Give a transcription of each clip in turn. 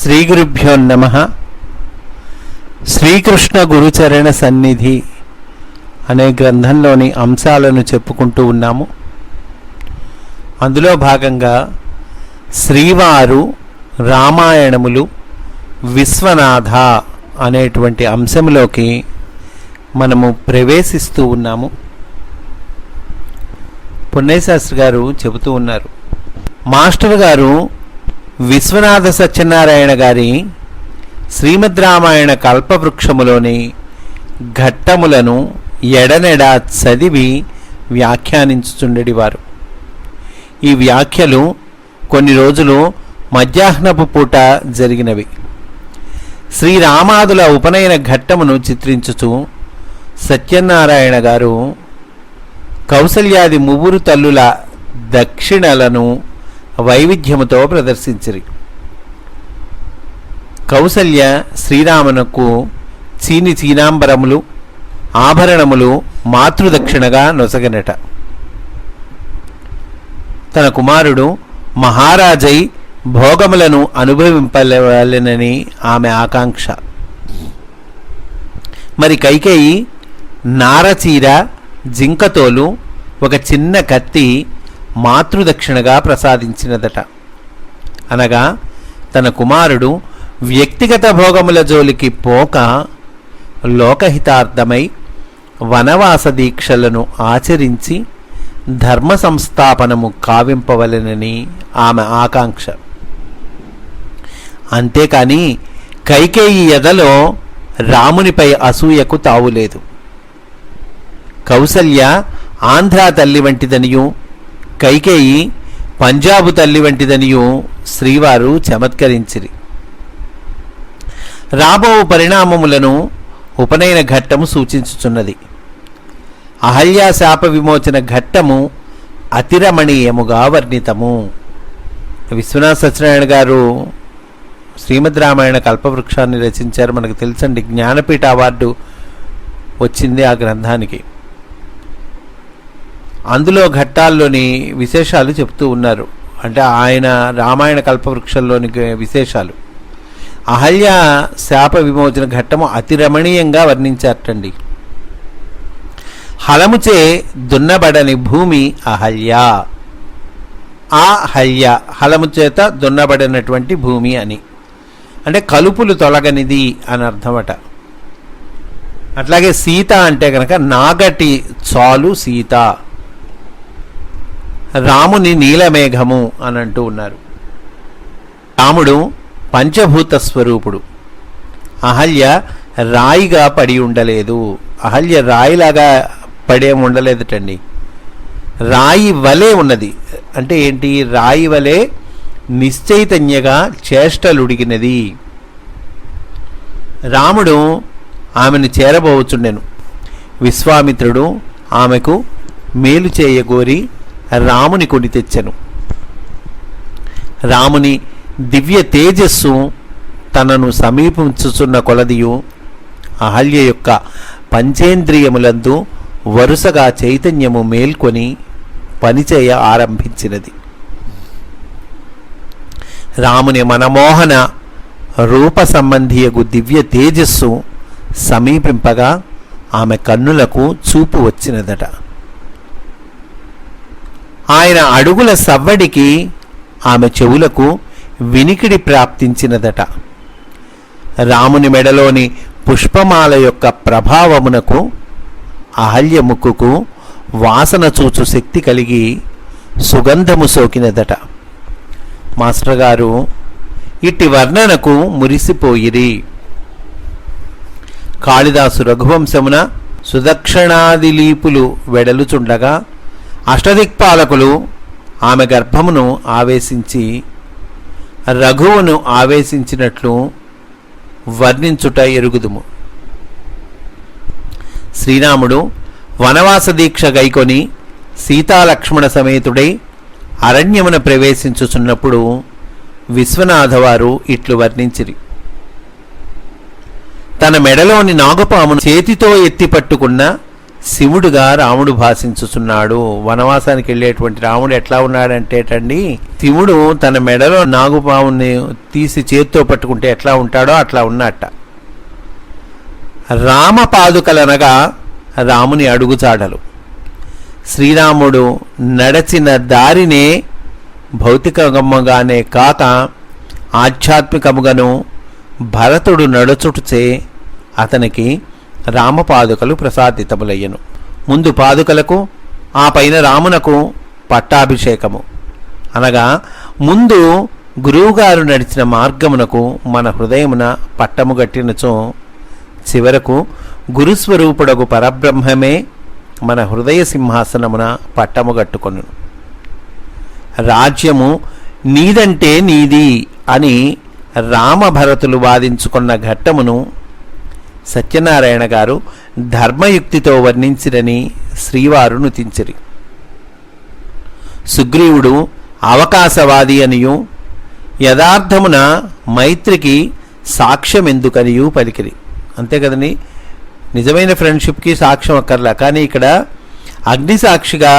శ్రీ గురుభ్యో నమ. శ్రీకృష్ణ గురుచరణ సన్నిధి అనే గ్రంథంలోని అంశాలను చెప్పుకుంటూ ఉన్నాము. అందులో భాగంగా శ్రీవారు రామాయణములు విశ్వనాథ అనేటువంటి అంశంలోకి మనము ప్రవేశిస్తూ ఉన్నాము. పుణ్యశాస్త్రి గారు చెబుతూ ఉన్నారు. మాస్టర్ గారు విశ్వనాథ సత్యనారాయణ గారి శ్రీమద్ రామాయణ కల్పవృక్షములోని ఘట్టములను ఎడనెడా చదివి వ్యాఖ్యానించుచుండెడివారు ఈ వ్యాఖ్యలు కొన్ని రోజులు మధ్యాహ్నపు పూట జరిగినవి. శ్రీరామాదుల ఉపనయన ఘట్టమును చిత్రించుచు సత్యనారాయణ గారు కౌసల్యాది ముగ్గురు తల్లుల దక్షిణలను వైవిధ్యముతో ప్రదర్శించిరి. కౌసల్య శ్రీరామునకు చీని చీనాంబరములు ఆభరణములు మాతృదక్షిణగా నొసగనట. తన కుమారుడు మహారాజై భోగములను అనుభవింపలేనని ఆమె ఆకాంక్ష. మరి కైకేయి నారచీర జింకతోలు ఒక చిన్న కత్తి మాతృదక్షిణగా ప్రసాదించినదట. అనగా తన కుమారుడు వ్యక్తిగత భోగముల జోలికి పోక లోకహితార్థమై వనవాస దీక్షలను ఆచరించి ధర్మ సంస్థాపనము కావింపవలెనని ఆమె ఆకాంక్ష. అంతేకాని కైకేయి ఎదలో రామునిపై అసూయకు తావులేదు. కౌసల్య ఆంధ్రా తల్లి వంటిదనియు కైకేయి పంజాబు తల్లి వంటిదనియు శ్రీవారు చమత్కరించిరి. రాబో పరిణామములను ఉపనయన ఘట్టము సూచించుచున్నది. అహల్యా శాప విమోచన ఘట్టము అతిరమణీయముగా వర్ణితము. విశ్వనాథ సత్యనారాయణ గారు శ్రీమద్ రామాయణ కల్పవృక్షాన్ని రచించారు. మనకు తెలుసండి జ్ఞానపీఠ అవార్డు వచ్చింది ఆ గ్రంథానికి. అందులో ఘట్టాల్లోని విశేషాలు చెప్తూ ఉన్నారు. అంటే ఆయన రామాయణ కల్పవృక్షంలోని విశేషాలు. అహల్య శాప విమోచన ఘట్టము అతి రమణీయంగా వర్ణించారటండి. హలముచే దున్నబడని భూమి అహల్య. ఆ హల్య హలము చేత దున్నబడినటువంటి భూమి అని. అంటే కలుపులు తొలగనిది అని అర్థమట. అట్లాగే సీత అంటే కనుక నాగటి చాలు సీత. రాముని నీలమేఘము అని అంటూ ఉన్నారు. రాముడు పంచభూత స్వరూపుడు. అహల్య రాయిగా పడి ఉండలేదు. అహల్య రాయిలాగా పడే ఉండలేదటండి. రాయి వలె ఉన్నది. అంటే ఏంటి? రాయి వలె నిశ్చైతన్యగా చేష్టలుడిగినది. రాముడు ఆమెను చేరబోవచ్చుండెను. విశ్వామిత్రుడు ఆమెకు మేలు చేయగోరి రాముని కొని తెచ్చెను. రాముని దివ్య తేజస్సు తనను సమీపించుచున్న కొలదియు అహల్య యొక్క పంచేంద్రియములందు వరుసగా చైతన్యము మేల్కొని పనిచేయ ఆరంభించినది. రాముని మనమోహన రూప సంబంధియగు దివ్య తేజస్సు సమీపింపగా ఆమె కన్నులకు చూపు వచ్చినదట. ఆయన అడుగుల సవ్వడికి ఆమె చెవులకు వినికిడి ప్రాప్తించినదట. రాముని మెడలోని పుష్పమాల యొక్క ప్రభావమునకు అహల్య ముక్కుకు వాసన చూచు శక్తి కలిగి సుగంధము సోకినదట. మాస్టర్ గారు ఇట్టి వర్ణనకు మురిసిపోయిరి. కాళిదాసు రఘువంశమున సుదక్షిణాదిలీపులు వెడలుచుండగా అష్టదిక్పాలకులు ఆమె గర్భమును ఆవేశించి రఘువును ఆవేశించినట్లు వర్ణించుట ఎరుగుదుము. శ్రీరాముడు వనవాస దీక్ష గైకొని సీతాలక్ష్మణ సమేతుడై అరణ్యమున ప్రవేశించుచున్నప్పుడు విశ్వనాథవారు ఇట్లు వర్ణించిరి. తన మెడలోని నాగపామును చేతితో ఎత్తి పట్టుకున్న శివుడుగా రాముడు భాషించుచున్నాడు. వనవాసానికి వెళ్ళేటువంటి రాముడు ఎట్లా ఉన్నాడంటేటండి శివుడు తన మెడలో నాగుపావుని తీసి చేత్తో పట్టుకుంటే ఎట్లా ఉంటాడో అట్లా ఉన్నట్ట. రామపాదుకలనగా రాముని అడుగుచాడలు శ్రీరాముడు నడచిన దారినే భౌతికగమ్మగానే కాక ఆధ్యాత్మికముగాను భరతుడు నడుచుటచే అతనికి రామపాదుకలు ప్రసాదితములయ్యను. ముందు పాదుకలకు ఆ పైన రామునకు పట్టాభిషేకము. అనగా ముందు గురువుగారు నడిచిన మార్గమునకు మన హృదయమున పట్టము గట్టినచో చివరకు గురుస్వరూపుడకు పరబ్రహ్మమే మన హృదయ సింహాసనమున పట్టము గట్టుకొను రాజ్యము నీదంటే నీది అని రామభరతులు వాదించుకున్న ఘట్టమును సత్యనారాయణ గారు ధర్మయుక్తితో వర్ణించిరని శ్రీవారు నుతించిరి సుగ్రీవుడు అవకాశవాది అనియు యథార్థమున మైత్రికి సాక్ష్యం ఎందుకనియు పలికిరి. అంతే కదండి? నిజమైన ఫ్రెండ్షిప్కి సాక్ష్యం అక్కర్లా. కానీ ఇక్కడ అగ్ని సాక్షిగా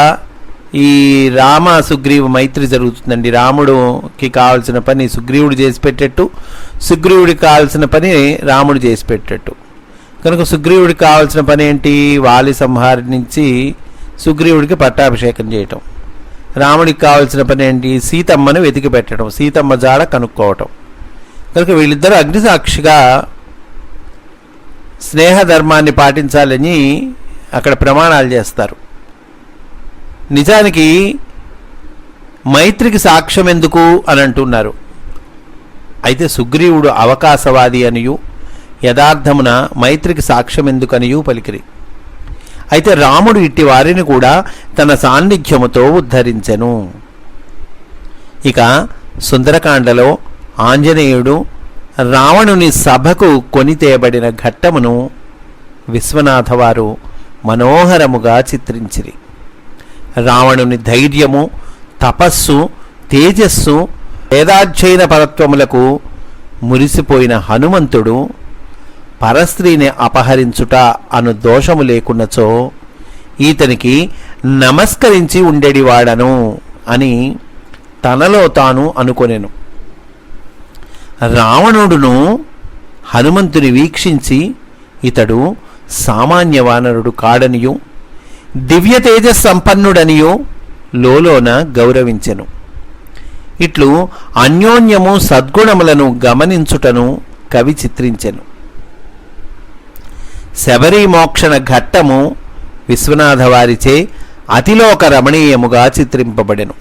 ఈ రామ సుగ్రీవ మైత్రి జరుగుతుందండి. రాముడుకి కావాల్సిన పని సుగ్రీవుడు చేసి పెట్టేట్టు సుగ్రీవుడికి కావాల్సిన పని రాముడు చేసి పెట్టేట్టు. కనుక సుగ్రీవుడికి కావాల్సిన పని ఏంటి? వాలి సంహరించి సుగ్రీవుడికి పట్టాభిషేకం చేయటం. రాముడికి కావాల్సిన పని ఏంటి? సీతమ్మను వెతికి పెట్టడం సీతమ్మ జాడ కనుక్కోవటం. కనుక వీళ్ళిద్దరూ అగ్నిసాక్షిగా స్నేహధర్మాన్ని పాటించాలని అక్కడ ప్రమాణాలు చేస్తారు. నిజానికి మైత్రికి సాక్ష్యం ఎందుకు అని అంటున్నారు. అయితే సుగ్రీవుడు అవకాశవాది అనియు. యథార్థమున మైత్రికి సాక్ష్యం ఎందుకనియు పలికిరి. అయితే రాముడు ఇట్టి వారిని కూడా తన సాన్నిధ్యముతో ఉద్ధరించెను. ఇక సుందరకాండలో ఆంజనేయుడు రావణుని సభకు కొనితేయబడిన ఘట్టమును విశ్వనాథవారు మనోహరముగా చిత్రించిరి. రావణుని ధైర్యము తపస్సు తేజస్సు వేదాధ్యయన పరత్వములకు మురిసిపోయిన హనుమంతుడు పరస్త్రీని అపహరించుట అను దోషము లేకున్నచో ఈతనికి నమస్కరించి ఉండేడివాడను అని తనలో తాను అనుకొనెను. రావణుడును హనుమంతుని వీక్షించి ఇతడు సామాన్య వానరుడు కాడనియు దివ్య తేజస్ సంపన్నుడనియు లోలోన గౌరవించెను. ఇట్లు అన్యోన్యము సద్గుణములను గమనించుటను కవి చిత్రించెను. శబరి మోక్షణ ఘట్టము విశ్వనాథవారిచే అతిలోక రమణీయముగా చిత్రింపబడెను.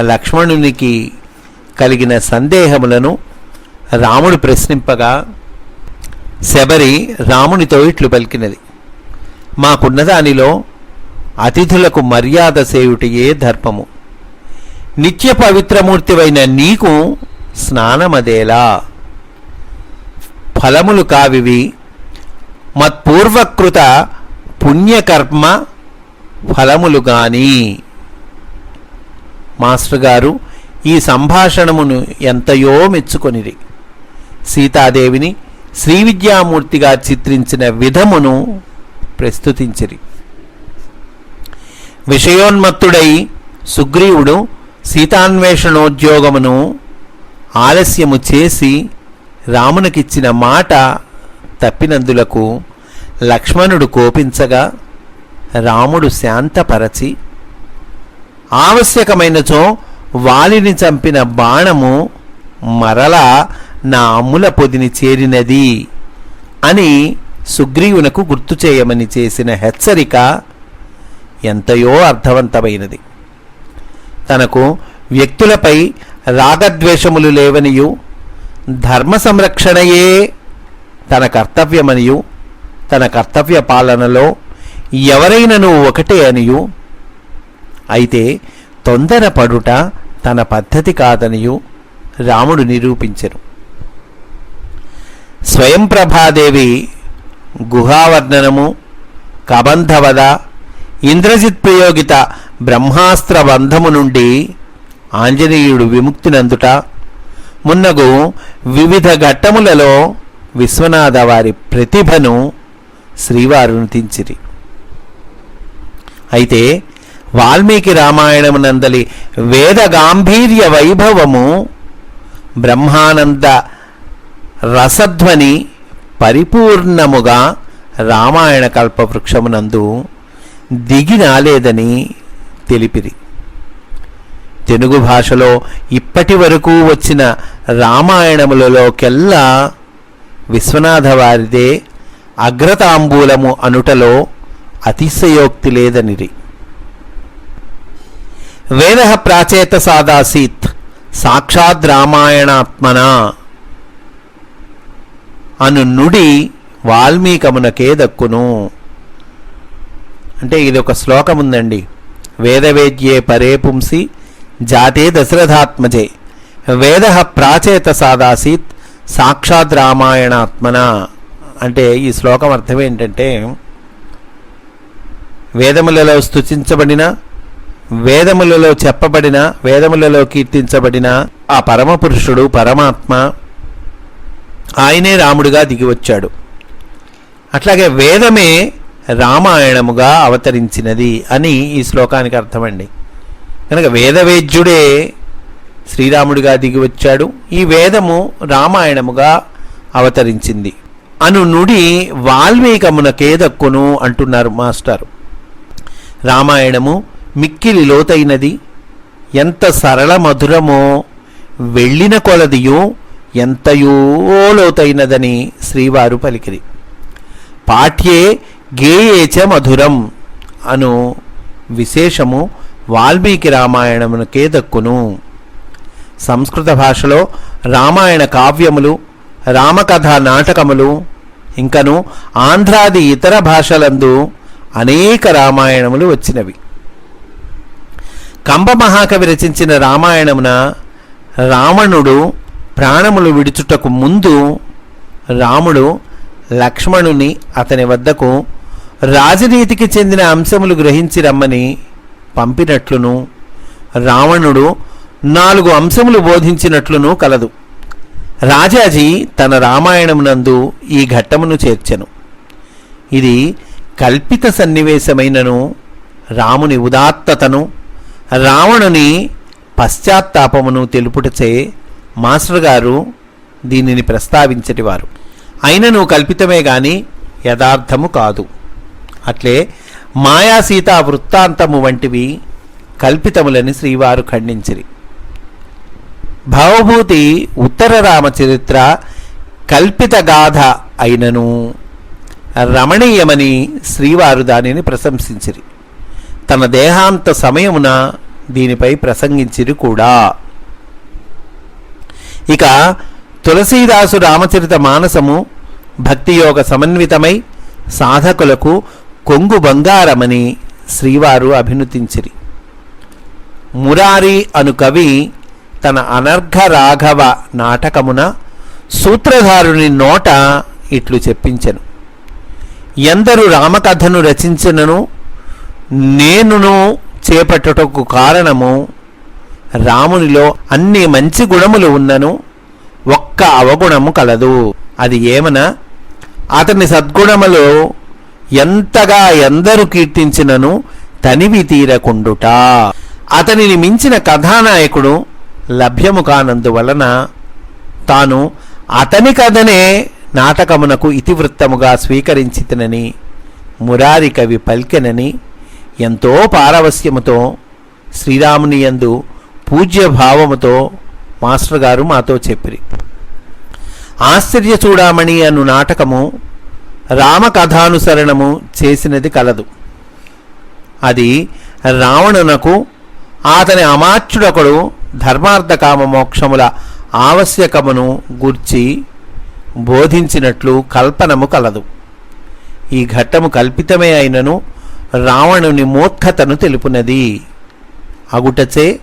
లక్ష్మణునికి కలిగిన సందేహములను రాముడు ప్రశ్నింపగా శబరి రామునితో ఇట్లు పలికినది. మాకున్న దానిలో అతిథులకు మర్యాద సేయుటియే ధర్మము. నిత్య పవిత్రమూర్తివైన నీకు స్నానమదేలా. ఫలములు కావివి మత్పూర్వకృత పుణ్యకర్మ ఫలములు గాని. మాస్టర్ గారు ఈ సంభాషణమును ఎంతయో మెచ్చుకొనిరి. సీతాదేవిని శ్రీ విద్యామూర్తిగా చిత్రించిన విధమును ప్రస్తుతించిరి. విషయోన్మత్తుడై సుగ్రీవుడు సీతాన్వేషణోద్యోగమును ఆలస్యము చేసి రామునికిచ్చిన మాట తప్పినందులకు లక్ష్మణుడు కోపించగా రాముడు శాంతపరచి ఆవశ్యకమైనచో వాలిని చంపిన బాణము మరలా నా అమ్ముల పొదిని చేరినది అని సుగ్రీవునకు గుర్తు చేయమని చేసిన హెచ్చరిక ఎంతయో అర్థవంతమైనది. తనకు వ్యక్తులపై రాగద్వేషములు లేవనియు ధర్మ సంరక్షణయే తన కర్తవ్యమనియు తన కర్తవ్య పాలనలో ఎవరైనను ఒకటే అనియు. అయితే తొందరపడుట తన పద్ధతి కాదనియు రాముడు నిరూపించెను. స్వయంప్రభాదేవి గుహావర్ణనము కబంధవద ఇంద్రజిత్ ప్రయోగిత బ్రహ్మాస్త్ర బంధము నుండి ఆంజనేయుడు విముక్తినందుట మున్నగు వివిధ ఘట్టములలో విశ్వనాథ వారి ప్రతిభను శ్రీవారు నృతించిరి అయితే వాల్మీకి రామాయణమునందలి వేద గాంభీర్య వైభవము బ్రహ్మానంద రసధ్వని పరిపూర్ణముగా రామాయణ కల్పవృక్షమునందు దిగినాలేదని తెలిపిరి. తెలుగు భాషలో ఇప్పటి వరకు వచ్చిన రామాయణములలోకెల్లా వారిదే అగ్రతాంబూలము అనుటలో అతిశయోక్తి లేదనిరి. వేద ప్రాచేత సాదాసీత్ సాక్షాద్ రామాయణాత్మన అను నుడి వాల్మీకమునకే దక్కును. అంటే ఇది ఒక శ్లోకం ఉందండి వేదవేద్యే పరే పుంసి జాతే దశరథాత్మజే. వేద ప్రాచేత సాదాసీత్ సాక్షాత్ రామాయణాత్మన అంటే ఈ శ్లోకం అర్థం ఏంటంటే వేదములలో స్తుతించబడిన వేదములలో చెప్పబడిన వేదములలో కీర్తించబడిన ఆ పరమపురుషుడు పరమాత్మ ఆయనే రాముడిగా దిగి వచ్చాడు అట్లాగే వేదమే రామాయణముగా అవతరించినది అని ఈ శ్లోకానికి అర్థమండి. కనుక వేదవేద్యుడే శ్రీరాముడిగా దిగి వచ్చాడు ఈ వేదము రామాయణముగా అవతరించింది. అను నుడి వాల్మీకమునకే దక్కును అంటున్నారు మాస్టారు. రామాయణము మిక్కిలి లోతైనది. ఎంత సరళ మధురమో వెళ్ళిన కొలదియు ఎంతయో లోతైనదని శ్రీవారు పలికిరి. పాఠ్యే గేయేచ మధురం అను విశేషము వాల్మీకి రామాయణమునకే దక్కును సంస్కృత భాషలో రామాయణ కావ్యములు రామకథ నాటకములు ఇంకను ఆంధ్రాది ఇతర భాషలందు అనేక రామాయణములు వచ్చినవి. కంబ మహాకవి రచించిన రామాయణమున రావణుడు ప్రాణములు విడుచుటకు ముందు రాముడు లక్ష్మణుని అతని వద్దకు రాజనీతికి చెందిన అంశములు గ్రహించి రమ్మని పంపినట్లును రావణుడు నాలుగు అంశములు బోధించినట్లును కలదు. రాజాజీ తన రామాయణమునందు ఈ ఘట్టమును చేర్చెను. ఇది కల్పిత సన్నివేశమైనను రాముని ఉదాత్తతను రావణుని పశ్చాత్తాపమును తెలుపుటచే మాస్టర్ గారు దీనిని ప్రస్తావించటివారు. అయినను కల్పితమే గాని యథార్థము కాదు. అట్లే మాయాసీత వృత్తాంతము వంటివి కల్పితములని శ్రీవారు ఖండించిరి. భవభూతి ఉత్తర రామచరిత్ర కల్పిత గాథ అయినను రమణీయమని శ్రీవారు దానిని ప్రశంసించిరి. తన దేహాంత సమయమున దీనిపై ప్రసంగించిరి కూడా. ఇక తులసీదాసు రామచరిత మానసము భక్తియోగ సమన్వితమై సాధకులకు కొంగు బంగారమని శ్రీవారు అభినుతించిరి. మురారి అను కవి తన అనర్ఘ రాఘవ నాటకమున సూత్రధారుని నోట ఇట్లు చెప్పించెను. ఎందరు రామకథను రచించినను నేనును చేపట్టుటకు కారణము రామునిలో అన్ని మంచి గుణములు ఉన్నను ఒక్క అవగుణము కలదు. అది ఏమన? అతని సద్గుణములో ఎంతగా ఎందరు కీర్తించినను తనివి తీరకుండుట. అతనిని మించిన కథానాయకుడు లభ్యము కానందువలన తాను అతని కథనే నాటకమునకు ఇతివృత్తముగా స్వీకరించితనని మురారి కవి పల్కెనని ఎంతో పారవస్యముతో శ్రీరాముని యందు పూజ్య భావముతో మాస్టర్ గారు మాతో చెప్పిరి. ఆశ్చర్య చూడామణి అను నాటకము రామకథానుసరణము చేసినది కలదు. అది రావణునకు అతని అమాచ్యుడొకడు ధర్మార్థ కామ మోక్షముల ఆవశ్యకమును గూర్చి బోధించినట్లు కల్పనము కలదు. ఈ ఘట్టము కల్పితమే అయినను రావణుని మూర్ఖతను తెలుపునది. అగుటచే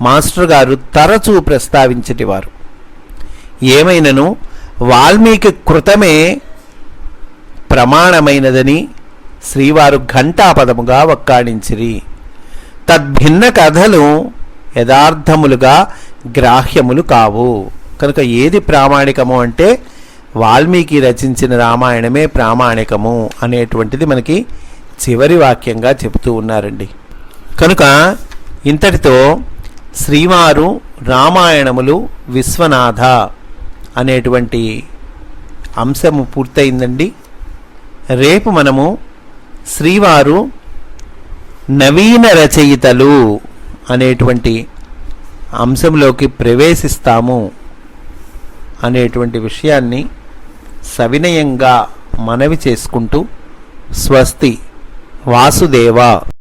మాస్టర్ గారు తరచూ ప్రస్తావించటివారు. ఏమైనను వాల్మీకి కృతమే ప్రమాణమైనదని శ్రీవారు ఘంటాపదముగా వక్కాణించిరి. తద్భిన్న కథలు యథార్థములుగా గ్రాహ్యములు కావు. కనుక ఏది ప్రామాణికము అంటే వాల్మీకి రచించిన రామాయణమే ప్రామాణికము అనేటువంటిది మనకి చివరి వాక్యంగా చెబుతూ ఉన్నారండి. కనుక ఇంతటితో శ్రీవారు రామాయణములు విశ్వనాథ అనేటువంటి అంశము పూర్తయిందండి. రేపు మనము శ్రీవారు నవీన రచయితలు అనేటువంటి అంశంలోకి ప్రవేశిస్తాము అనేటువంటి విషయాన్ని సవినయంగా మనవి చేసుకుంటూ స్వస్తి వాసుదేవ.